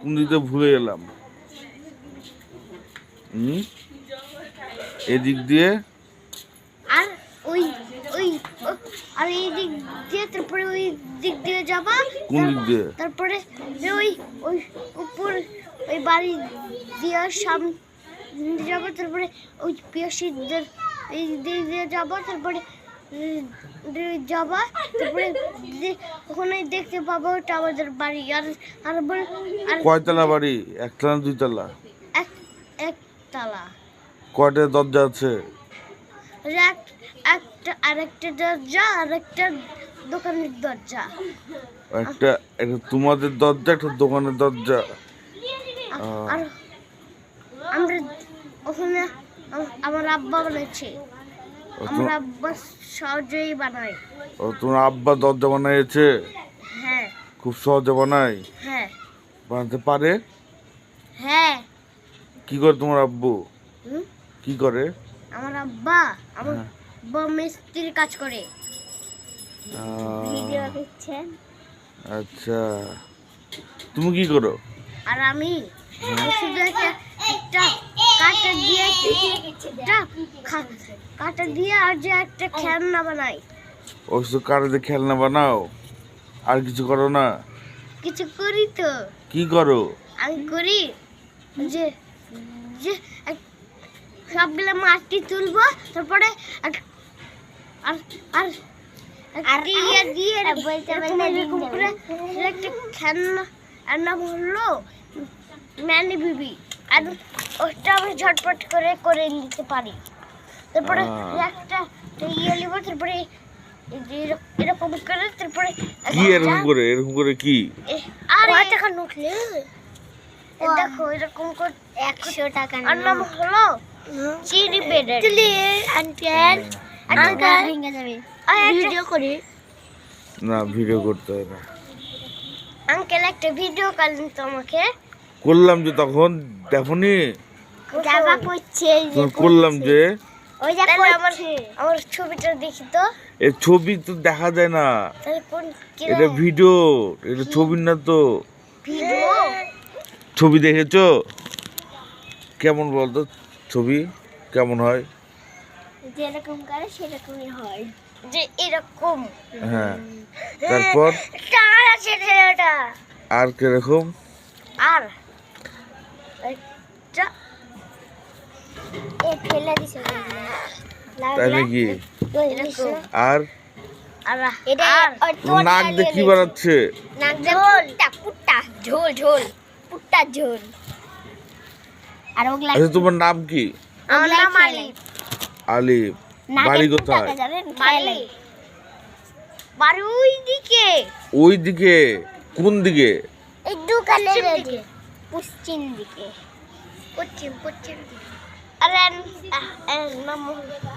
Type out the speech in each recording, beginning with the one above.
কোন দিকে ভুলে গেলাম হুম? এদিক দিয়ে আর ওই ওই আর এই দিক দিয়ে তারপরে ওই দিক দিয়ে যাবা কোন দিক দিয়ে? তারপরে ওই ওই উপর ওই বাড়ি দিয়ে সামনে যাব তারপরে ওই পিয়াসিদের এই দিক দিয়ে যাব তারপরে যাবা তারপরে ওখানে দেখতে পাবো ওটা আমাদের বাড়ি। আর আর বল- আর কয়তলা বাড়ি? একতলা না দুইতলা? এক একতলা। কয়টা দরজা আছে? এক একটা আরেকটা দরজা আর একটা দোকানের দরজা। একটা একটা তোমাদের দরজা একটা দোকানের দরজা। আর আমরা ওখানে আম- আমার আব্বা ও আমার তোমার- আব্বা সহজেই বানায়। ও তোমার আব্বা দরজা বানাইছে হ্যাঁ। খুব সহজে বানায়? হ্যাঁ। বানাতে পারে? হ্যাঁ। কি করে তোমার আব্বু? কি করে? আমার আব্বা আমার হ্যাঁ। আব্বা মিস্ত্রির কাজ করে। আহ, দিচ্ছেন আচ্ছা। তুমি কি করো? আর আমি আমি শুধু একটা কাটা দিয়ে কাটা দিয়ে আর যে একটা খেলনা বানাই। ও শুধু কারেতে খেলনা বানাও আর কিছু করো না। কিছু করি তো। কি করো? আমি করি যে যে সবগুলো মাটি তুলবো তারপরে আর আর আর ইয়ে দিয়ে এরকম করে একটা খেলনা নাম হলো ম্যানি বিবি। আর ওটা আমি ঝটপট করে করে নিতে পারি। তারপরে একটা ইয়ে নিব তারপরে এরকম করে তারপরে কি এরকম করে এরকম করে কি? আর টাকা নোটলে দেখো এরকম করে একশো টাকা আর নাম হলো চিনি বেডের আঙ্কেল। আঙ্কেল ভেঙে যাবে। ভিডিও করি। না ভিডিও করতে হয় না। আঙ্কেল একটা ভিডিও করেন তো আমাকে করলাম যে তখন দেখনি? জামা পড়ছে করলাম যে ওই যে আমার আমার ছবিটা দেখি তো। এ ছবি তো দেখা যায় না। এটা ভিডিও এটা ছবি না তো। ভিডিও? ছবি দেখেছ? কেমন বলতো? ছবি কেমন হয়? যেরকম করে সেরকমই হয়। যে এরকম। হ্যাঁ। তারপর? আর কীরকম? আর? তাই আর? তোমার নাক দিয়ে কি বাড়াচ্ছে নাক ঝোল। কুট্টা ঝোল ঝোল। কুট্টা ঝোল। আর ওগুলা আচ্ছা তোমার নাম কি? আমার নাম আলিফ। আলিফ। বাড়ি কোথায়? বাড়ি। বাড়ি ওই দিকে ওই দিকে? কোন দিকে? এই দোকানের দিকে। পশ্চিম দিকে। পশ্চিম পশ্চিম দিকে।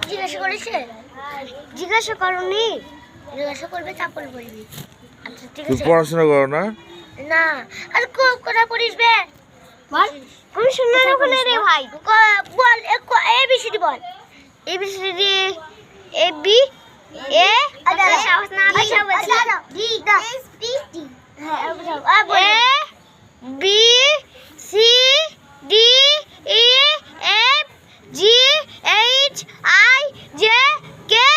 জিজ্ঞাসা করেছে? জিজ্ঞাসা করনি। জিজ্ঞাসা করবে তারপর বলবি। আচ্ছা ঠিক আছে। পড়াশোনা করো না? না। আর কো কোথা পড়িস বে? বল। আমি শুনলাম ওখানে রে ভাই? ক- বল A B C D ball. A B C D A B A? সাহস না আচ্ছা বলছি। D S P D A B C D E F G H I J K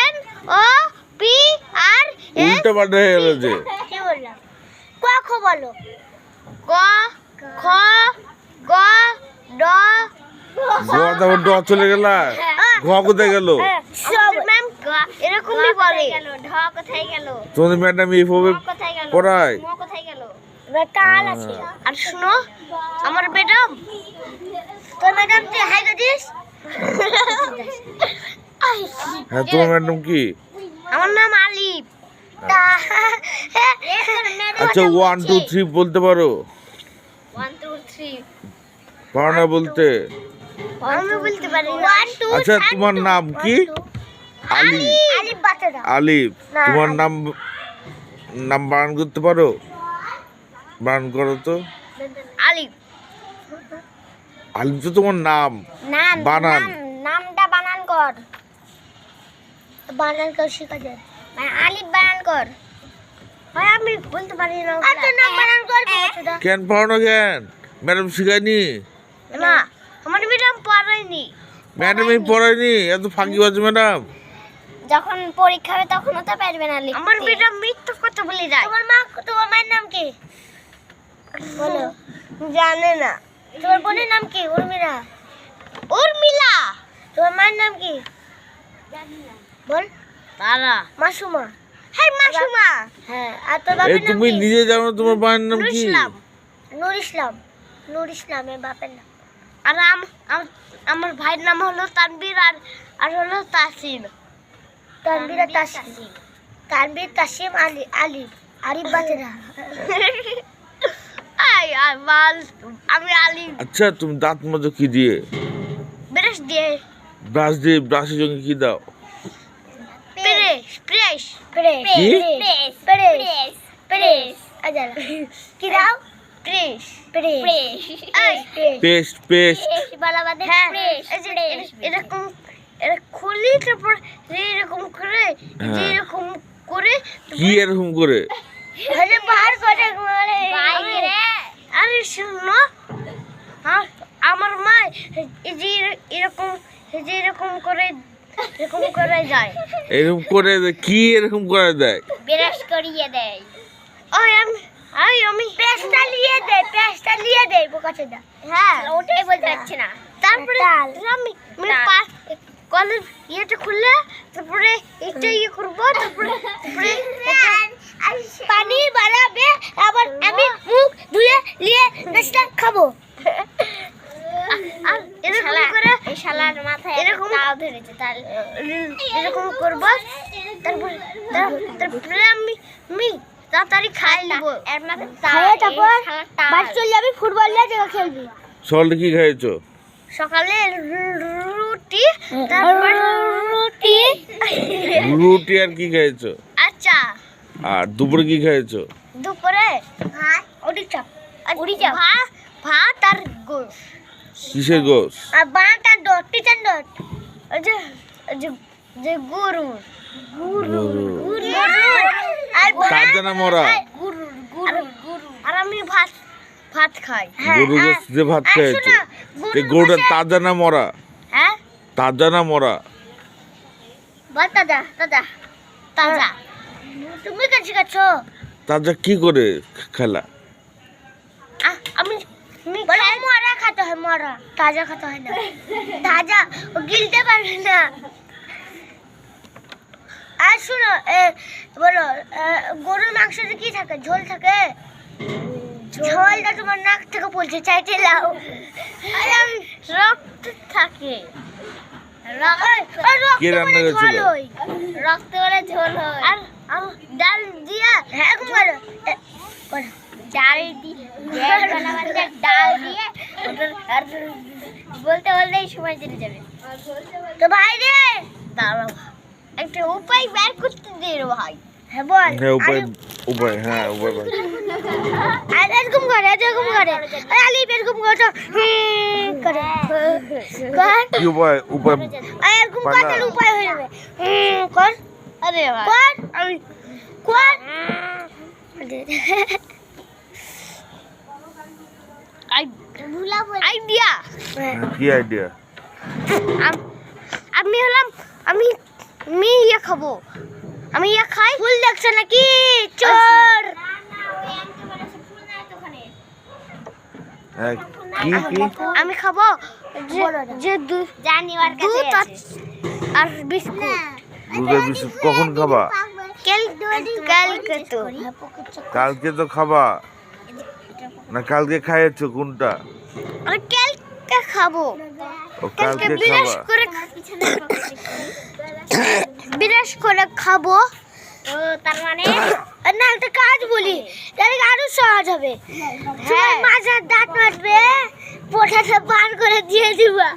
N O P R উল্টো পাল্টা হয়ে গেল যে। ক খ বলো। ক খ গ ড ড চলে গেল। ঘ কোথায় গেল? ম্যাম এরকমই বলে। ঢ কোথায় গেল? তোমাদের ম্যাডাম এইভাবে পড়ায়। কোথায় গেল? কাল আছে। আর শুনো আমার ম্যাডাম তোর ম্যাডাম তুই হাই দিস হ্যাঁ তোমার ম্যাডাম কি? আমার নাম আলিফ। আচ্ছা। ওয়ান টু থ্রি বলতে পারো? ওয়ান টু থ্রি পারো না বলতে? আমি বলতে পারি ওয়ান টু আচ্ছা তোমার নাম কি? আলি আলিফ। তোমার নাম নাম বানান করতে পারো? বারণ করো তো। আলিফ তো তোমার নাম? নাম বানান। নামটা বানান কর। বানান কর শেখা যায়। মানে আলিফ বানান কর। আমি বলতে পারি না আর নাম বানান করব কেন পারো না কেন? ম্যাডাম শিখায়নি? না আমার ম্যাডাম পড়ায়নি। ম্যাডামই পড়ায়নি? এত ফাঁকিবাজ ম্যাডাম। যখন পরীক্ষা হবে তখন তো পারবে না লিখতে। আমার ম্যাডাম মিথ্যা কথা বলে যায়। তোমার মা তোমার মায়ের নাম কি? বলো। জানে না। তোমার বোনের নাম কি? উর্মিলা। উর্মিলা? তোমার মায়ের নাম কি? বল তারা। মাসুমা। হ্যাঁ মাসুমা। হ্যাঁ। আর তোর বাপের নাম তুমি নিজে জানো তোমার বাবার নাম কি? ইসলাম নূর ইসলাম। নূর ইসলামের বাপের নাম। আর আম- আম- আমার ভাইয়ের নাম হলো তানবীর আর আর হলো তাসিম। তানবীর আর তাসিম। তানবীর তাসিম আলী আলী আরিফ বাতেরা বাল আমি আলী। আচ্ছা তুমি দাঁত মতো কি দিয়ে? ব্রাশ দিয়ে। ব্রাশ দিয়ে ব্রাশের সঙ্গে কি দাও? প্রেস প্রেস প্রেস কি? প্রেস প্রেস প্রেস কি দাও? Press press press paste paste. হ্যাঁ, এরকম এটা খুলি তারপর এরকম করে হ্যাঁ। এরকম করে কি এরকম করে? আরে করে মানে আরে শুনো আমার মা এই যে এরকম এই যে এরকম করে এরকম করে যায় এরকম করে? কি এরকম করে দেয়? ব্রাশ করিয়ে দেয়। ওই আমি ওই আমি। পেস্টটা নিয়ে দেয় পেস্টটা নিয়ে দেয় বোকাচে দা হ্যাঁ ওটাই বলতে পারছি না। তারপরে আমি আমি পা- কলের ইয়েটা খুললে তারপরে এটা ইয়ে করব তারপরে তারপরে পানি বাড়াবে আবার আমি মুখ ধুয়ে নিয়ে নাস্তা খাব। এরকম করে এই শালার এরকম তাও ধরেছে তাহলে এরকম করব তারপর তারপরে আমি তাড়াতাড়ি খাই নেব তারপর বাড়ি চলে যাবি ফুটবল নিয়ে জায়গা খেলবি। সকালে কি খাইছো? সকালে রুটি তারপর রুটি। রুটি আর কি খাইছো? আচ্ছা। আর দুপুরে কি খাইছো? দুপুরে ভাত উড়ি চাপ। উড়ি চাপ। ভাত ভাত আর গোশ। কিসের গোস আর ভাত আর ডট টিচার ডট ওই যে যে যে গরু। গরু। গরু আর ভাত তাজা না মরা গরু গরু গরু। আর আমি ভাত ভাত খাই। গরু গোস দিয়ে ভাত আর খাইছো শোনো, এই গরুটা গোশে- তাজা না মরা? হ্যাঁ? তাজা না মরা? বল তাজা তাজা তাজা। তুমি কাজ শিখাচ্ছ তাজা কি করে খেলা? আমি মরা খেতে হয় মরা। তাজা খেতে হয় না। তাজা ও গিলতে পারবে না। আর শুনো এ, বলো গরুর মাংসতে কি থাকে? ঝোল থাকে? ঝোলটা তোমার নাক থেকে পড়ছে চাইতে লাও আরে রক্ত থাকে। কে রান্না করেছিল? রক্ত বলে ঝোল হয়। আর আর ডাল দিয়া হ্যাঁ। এরকম করো এ, করো ডাল দিয়ে ডাল দিয়ে ওটার আর বলতে বলতেই সময় চলে যাবে তো ভাই রে দাঁড়াও একটা উপায় বের করতে দে রে ভাই হ্যাঁ বল হ্যাঁ উপায় উপায় হ্যাঁ উপায় বল। আর এরকম করে এরকম করে আরে আলি এরকম করে তো হুম করে কর কি উপায় উপায় আর এরকম পালা। করতে উপায় হয়ে যাবে হুম কর আরে ভাই। কর আমি আই আইডিয়া। হ্যাঁ, কি আইডিয়া? আম- হলাম আমি আমি ইয়ে খাব। আমি ইয়ে খাই। ফুল দেখছ নাকি? চোর! হ্যাঁ, কি কি? আমি খাব। যে- যে দু- দুধ আর- আর বিস্কুট। দুধের বিস্কুট কখন খাবা? কালকে তো। কালকে খাবা? না কালকে খাইয়েছো কোনটা? কালকে খাব। কালকে বিরাস করে বিরাস করে খাব। তার মানে? না একটা কাজ বলি তাহলে আরও সহজ হবে। হ্যাঁ। মাছের দাঁত মারবে পোঠাটা বার করে দিয়ে দিবা।